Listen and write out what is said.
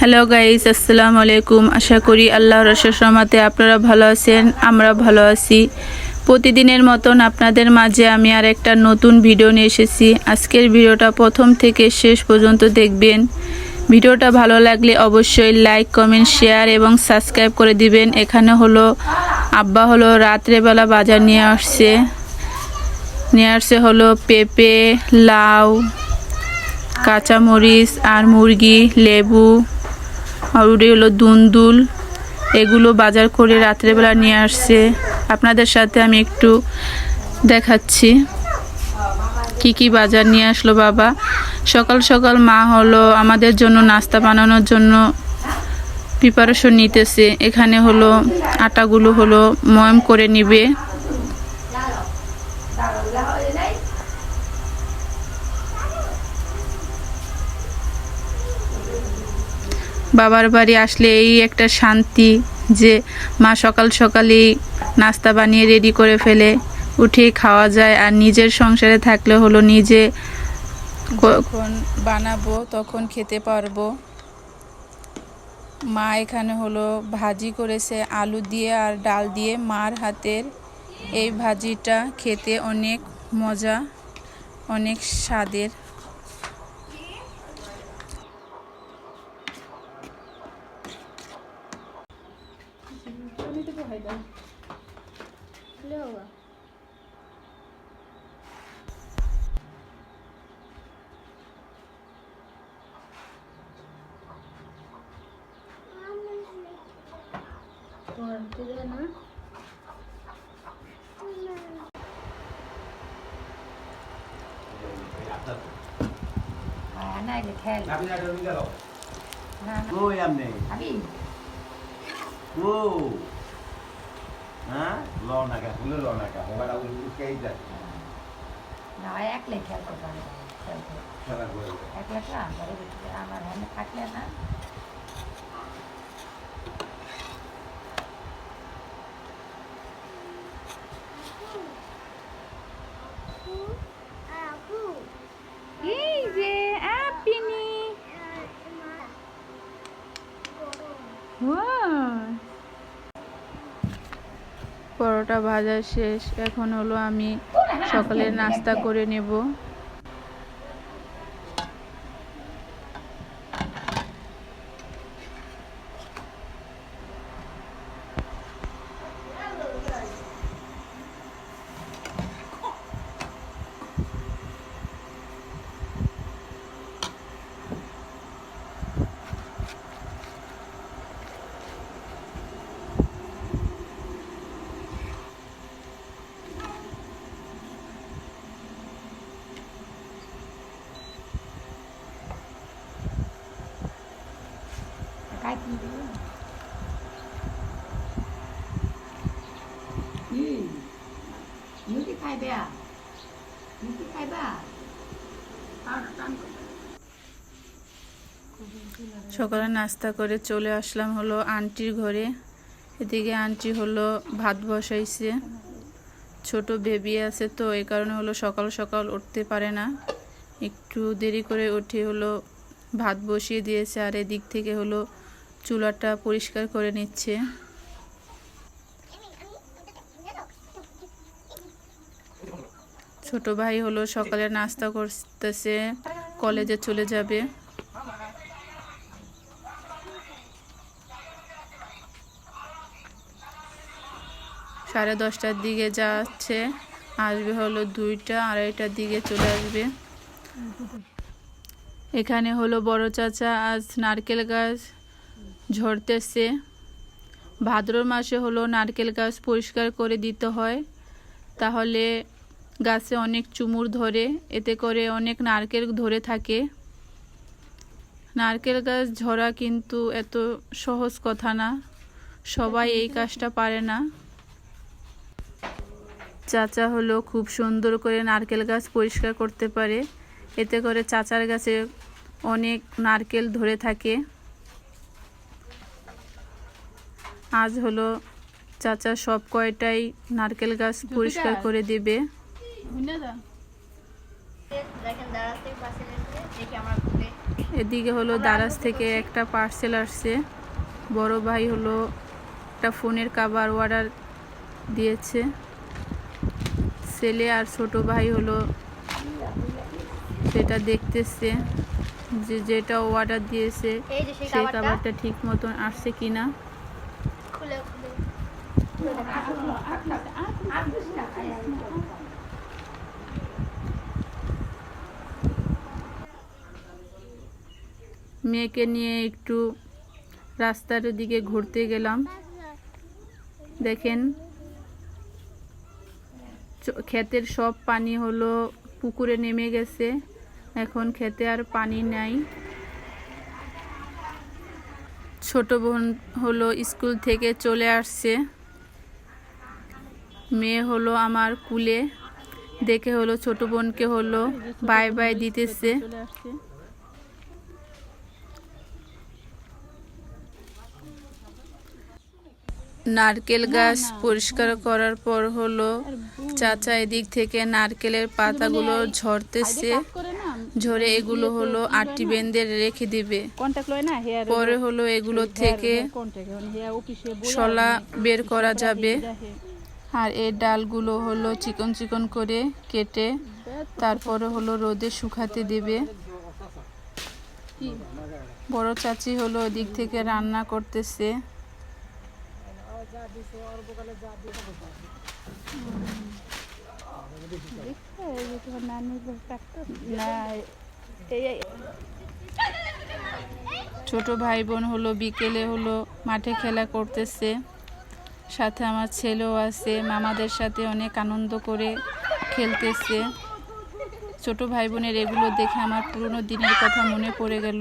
Hello guys আসসালামু আলাইকুম আশা করি আল্লাহ রসের রহমতে আপনারা ভালো আছেন, আমরা ভালো আছি। প্রতিদিনের মতন আপনাদের মাঝে আমি আর একটা নতুন ভিডিও নিয়ে এসেছি। আজকের ভিডিওটা প্রথম থেকে শেষ পর্যন্ত দেখবেন। ভিডিওটা ভালো লাগলে অবশ্যই লাইক কমেন্ট শেয়ার এবং সাবস্ক্রাইব করে দিবেন। এখানে হলো আব্বা হলো রাত্রেবেলা বাজার নিয়ে আসছে। নিয়ে আসছে হলো পেঁপে, লাউ, কাঁচামরিচ আর মুরগি, লেবু। আর ওটা হলো দুন্দুল। এগুলো বাজার করে রাত্রেবেলা নিয়ে আসছে। আপনাদের সাথে আমি একটু দেখাচ্ছি। কি কি বাজার নিয়ে আসলো বাবা? সকাল সকাল মা হলো আমাদের জন্য নাস্তা বানানোর জন্য প্রিপারেশন নিতেছে। এখানে হলো আটাগুলো হলো ময়ম করে নিবে। বাবার বাড়ি আসলে এই একটা শান্তি যে মা সকাল সকালেই নাস্তা বানিয়ে রেডি করে ফেলে, উঠে খাওয়া যায় আর নিজের সংসারে থাকলে হলো নিজে যখন বানাবো তখন খেতে পারব। মা এখানে হলো ভাজি করেছে, আলু দিয়ে আর ডাল দিয়ে। মার হাতের এই ভাজিটা খেতে অনেক মজা, অনেক স্বাদের। নাই রে খেল আপনি একটা রুম গেল না কই আপনি আমি ও হ্যাঁ ল না কা ফুলে ল না কা মোবাইল আগুন উঠকেই যায় না একলে খেল করতে হবে খেলতে খেলা করে একলা খেলা ঘরে ভিতরে আমার হ্যান্ড থাকলে না এই যে অ্যাপিনি পরোটা ভাজা শেষ। এখন হলো আমি সকালের নাস্তা করে নেব কাই কি দিবি খাইবা সকালে নাস্তা করে চলে আসলাম হলো আন্টির ঘরে। এদিকে আন্টি হলো ভাত বসাইছে। ছোট বেবি আছে তো এই কারণে হলো সকাল সকাল উঠতে পারে না। একটু দেরি করে উঠে হলো ভাত বসিয়ে দিয়েছে আর এদিক থেকে হলো চুলাটা পরিষ্কার করে নিচ্ছে। ছোট ভাই হলো সকালে নাস্তা করতেছে, কলেজে চলে যাবে। সাড়ে দশটার দিকে যাচ্ছে, আসবে হলো দুইটা, আড়াইটার দিকে চলে আসবে। এখানে হলো বড় চাচা আজ নারকেল গাছ ঝরতেছে। ভাদ্র মাসে হলো নারকেল গাছ পরিষ্কার করে দিতে হয়, তাহলে গাছে অনেক চুমুর ধরে, এতে করে অনেক নারকেল ধরে থাকে। নারকেল গাছ ঝরা কিন্তু এত সহজ কথা না, সবাই এই কাজটা পারে না। চাচা হলো খুব সুন্দর করে নারকেল গাছ পরিষ্কার করতে পারে, এতে করে চাচার গাছে অনেক নারকেল ধরে থাকে। আজ হলো চাচা সব কয়টাই নারকেল গাছ পরিষ্কার করে দেবে। এদিকে হলো দারাজ থেকে একটা পার্সেল আসছে। বড় ভাই হলো একটা ফোনের কাভার অর্ডার দিয়েছে। ছেলে আর ছোট ভাই হলো সেটা দেখতেছে যে যেটা অর্ডার দিয়েছে সেই খাবারটা ঠিক মতন আসছে কিনা। খুলে খুলে। মেয়েকে নিয়ে একটু রাস্তার দিকে ঘুরতে গেলাম। দেখেন ক্ষেতের সব পানি হলো, পুকুরে নেমে গেছে। এখন খেতে আর পানি নাই। ছোট বোন হলো স্কুল থেকে চলে আসছে। মেয়ে হলো আমার কুলে। দেখে হলো ছোট বোনকে হলো বাই বাই দিতেছে। নারকেল গাছ পরিষ্কার করার পর হলো চাচা এদিক থেকে নারকেলের পাতাগুলো ঝরতেছে। ঝরে এগুলো হলো আটটি বেঁধে রেখে দিবে। পরে হলো এগুলো থেকে শলা বের করা যাবে। আর এর ডালগুলো হলো চিকন চিকন করে কেটে তারপরে হলো রোদে শুকাতে দেবে। বড় চাচি হলো ওদিক থেকে রান্না করতেছে। ছোট ভাই বোন হলো, বিকেলে হলো, মাঠে খেলা করতেছে। সাথে আমার ছেলেও আছে, মামাদের সাথে অনেক আনন্দ করে খেলতেছে। ছোট ভাই বোনের এগুলো দেখে আমার পুরনো দিনের কথা মনে পড়ে গেল।